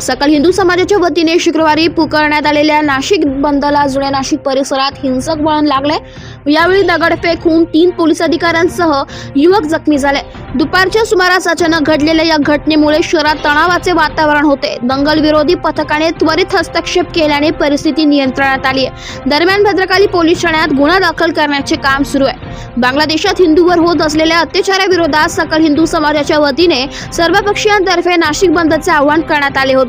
सकल हिंदू समाजाच्या वतीने शुक्रवारी पुकारण्यात आलेल्या नाशिक बंदला जुन्या नाशिक परिसरात हिंसक वळण लागले यावेळी दगडफेक होऊन तीन पोलीस अधिकाऱ्यांसह युवक जखमी झाले. दुपारच्या सुमारास अचानक घडलेल्या या घटनेमुळे शहरात तणावाचे वातावरण होते. दंगल विरोधी पथकाने त्वरित हस्तक्षेप केल्याने परिस्थिती नियंत्रणात आली आहे दरम्यान भद्रकाली पोलीस ठाण्यात गुन्हा दाखल करण्याचे काम सुरू आहे. बांगलादेशात हिंदूवर होत असलेल्या अत्याचाराविरोधात सकल हिंदू समाजाच्या वतीने सर्व पक्षीयांतर्फे नाशिक बंदचे आवाहन करण्यात आले होते.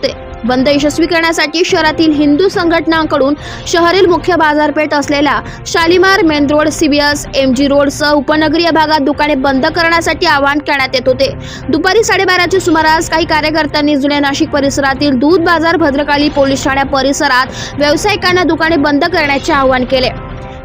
बंद यशस्वी करण्यासाठी शहरातील हिंदू संघटनांकडून शहरील मुख्य बाजारपेठ असलेल्या Shalimar main road CBS M G रोडसह उपनगरीय भागात दुकाने बंद करण्यासाठी आवाहन करण्यात येत होते. दुपारी साडेबाराच्या सुमारास काही कार्यकर्त्यांनी जुन्या नाशिक परिसरातील दूध बाजार भद्रकाली पोलीस ठाण्या परिसरात व्यावसायिकांना दुकाने बंद करण्याचे आवाहन केले.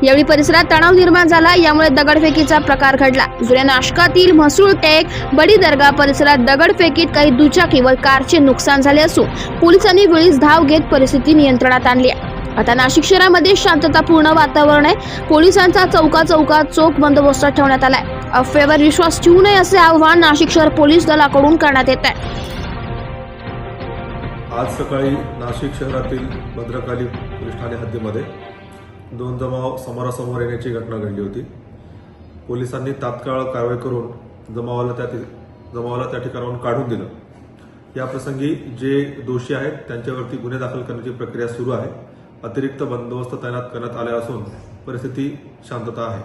यावेळी परिसरात तणाव निर्माण झाला यामुळे दगडफेकीचा प्रकार घडला. जुन्या नाशकातील म्हसूळ टेक बडी दर्गा परिसरात दगडफेकीत काही दुचाकी व कारचे नुकसान झाले असून पोलिसांनी वेळीच धाव घेत परिस्थिती नियंत्रणात आणली आहे. आता नाशिक शहरामध्ये शांततापूर्ण वातावरण आहे. पोलिसांचा चौका चौका चोख बंदोबस्त ठेवण्यात आलाय. अफवेवर विश्वास ठेवू नये असे आव्हान नाशिक शहर पोलीस दलाकडून करण्यात येत आहे. आज सकाळी नाशिक शहरातील भद्रकाली पोलीस ठाणे हद्दीमध्ये दोन जमाव समोरासमोर येण्याची घटना घडली होती. पोलिसांनी तात्काळ कारवाई करून जमावाला त्या जमावाला त्या ठिकाणाहून काढून दिलं. या प्रसंगी जे दोषी आहेत त्यांच्यावरती गुन्हे दाखल करण्याची प्रक्रिया सुरू आहे. अतिरिक्त बंदोबस्त तैनात करण्यात आले असून परिस्थिती शांतता आहे.